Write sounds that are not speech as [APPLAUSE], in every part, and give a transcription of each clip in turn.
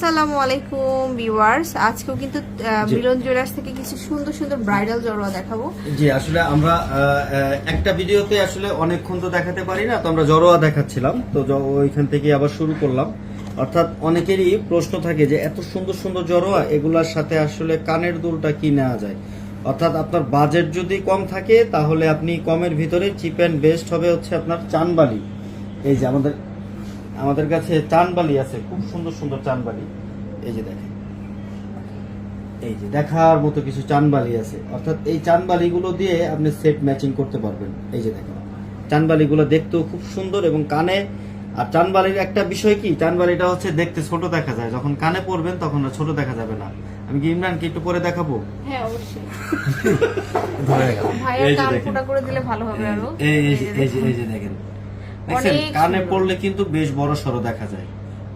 আসসালামু আলাইকুম ভিউয়ার্স। আজকেও কিন্তু। মিলন জুয়েলার্স থেকে কিছু সুন্দর সুন্দর ব্রাইডাল জড়োয়া দেখাবো। জি আসলে আমরা একটা ভিডিওতে আসলে অনেকক্ষণ তো দেখাতে পারি না তো আমরা জড়োয়া দেখাচ্ছিলাম। তো ওইখান থেকে আবার শুরু করলাম। অর্থাৎ অনেকেরই প্রশ্ন থাকে যে এত সুন্দর সুন্দর জড়োয়া এগুলার সাথে আসলে কানের দুলটা কি নেওয়া যায়? অর্থাৎ আপনার বাজেট যদি কম থাকে তাহলে আপনি কমের ভিতরে চিপ অ্যান্ড বেস্ট হবে হচ্ছে আপনার চানবালি। এই যে আমাদের আমাদের কাছে চানবালি আছে খুব সুন্দর সুন্দর চানবালি। এই যে দেখেন। এই যে দেখার মতো কিছু চানবালি আছে। অর্থাৎ এই চানবালিগুলো দিয়ে আপনি সেট ম্যাচিং করতে পারবেন। এই যে দেখেন। চানবালিগুলো দেখতেও খুব সুন্দর এবং কানে আর চানবালির একটা বিষয় কি? চানবালিটা হচ্ছে দেখতে ছোট দেখা যায়। যখন কানে পরবেন তখন ছোট দেখা যাবে না। আমি কি ইমরানকে একটু পরে দেখাবো? হ্যাঁ অবশ্যই। এই যে দেখেন। এই যে দেখুন। এই যে দেখেন দেখছেন কানে পড়লে কিন্তু বেশ বড় সড়ো দেখা যায়।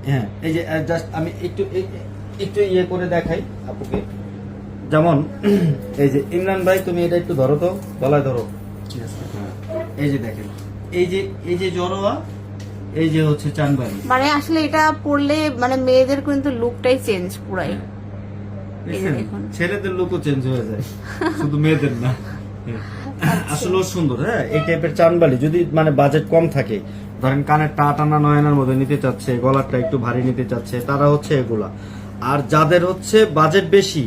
হ্যাঁ এই যে জাস্ট আমি একটু এই- একটু ইয়ে করে দেখাই আপুকে। যেমন [CLEARS THROAT] এই যে ইমরান ভাই তুমি এটা একটু ধরো তো গলায় ধরো। হ্যাঁ। এই যে দেখেন এই যে এই যে জড়োয়া এই যে হচ্ছে চানবাড়ি মানে আসলে এটা পড়লে মানে মেয়েদের কিন্তু লুকটাই চেঞ্জ পুরাই। হ্যাঁ। ছেলেদের লোকও চেঞ্জ হয়ে যায় শুধু মেয়েদের না। [LAUGHS] আসলে সুন্দর হ্যাঁ? এই টাইপের চানবালি যদি মানে বাজেট কম থাকে ধরেন কানের টা টানা নয়নার মধ্যে নিতে চাচ্ছে গলারটা একটু ভারী নিতে চাচ্ছে তারা হচ্ছে এগুলা। আর যাদের হচ্ছে বাজেট বেশি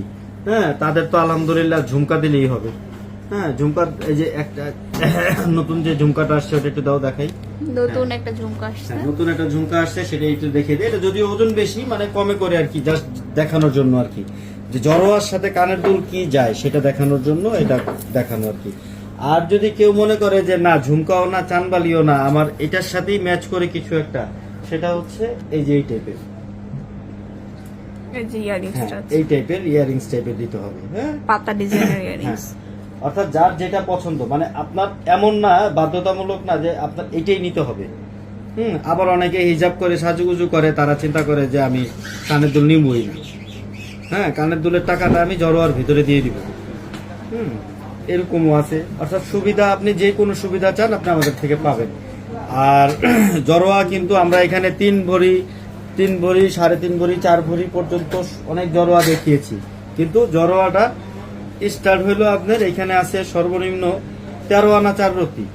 হ্যাঁ তাদের তো আলহামদুলিল্লাহ ঝুমকা দিলেই হবে। হ্যাঁ ঝুমকা এই যে একটা নতুন যে ঝুমকাটা আসছে ওটা একটু দাও দেখাই। নতুন একটা ঝুমকা আসছে। হ্যাঁ, নতুন একটা ঝুমকা আসছে সেটা একটু দেখে দিই। এটা যদিও ওজন বেশি মানে কমে করে আর কি জাস্ট দেখানোর জন্য আর কি। যে জড়োয়ার সাথে কানের দুল কি যায় সেটা দেখানোর জন্য এটা দেখানো আর কি। আর যদি কেউ মনে করে যে না ঝুমকাও না চানবালিও না আমার এটার সাথেই ম্যাচ করে কিছু একটা সেটা হচ্ছে এই যে এই টাইপের এই এই টাইপের ইয়ারিংস টাইপের দিতে হবে হ্যাঁ? পাতা ডিজাইনের হ্যাঁ। ইয়ারিংস অর্থাৎ যার যেটা পছন্দ মানে আপনার এমন না বাধ্যতামূলক না যে আপনার এটাই নিতে হবে। হুম আবার অনেকে হিজাব করে সাজুগুজু করে তারা চিন্তা করে যে আমি কানের দুল নিবই না। হ্যাঁ কানের দুলের টাকাটা আমি জড়োয়ার ভিতরে দিয়ে দিব। হুম এরকমও আছে। অর্থাৎ সুবিধা আপনি যে কোনো সুবিধা চান আপনি আমাদের থেকে পাবেন। আর [CLEARS THROAT] জড়োয়া কিন্তু আমরা এখানে তিন ভরি তিন ভরি সাড়ে তিন ভরি চার ভরি পর্যন্ত অনেক জড়োয়া দেখিয়েছি। কিন্তু জড়োয়াটা স্টার্ট হইল আপনার এখানে আছে সর্বনিম্ন তেরো আনা চার রতি।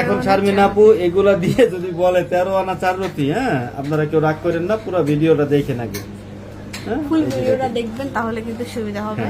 এখন শারমিন আপু এগুলা দিয়ে যদি বলে তেরো আনা চার রতি হ্যাঁ আপনারা কেউ রাগ করেন না পুরো ভিডিওটা দেখে নাকি ফুল ভিডিওটা দেখবেন তাহলে কিন্তু সুবিধা হবে।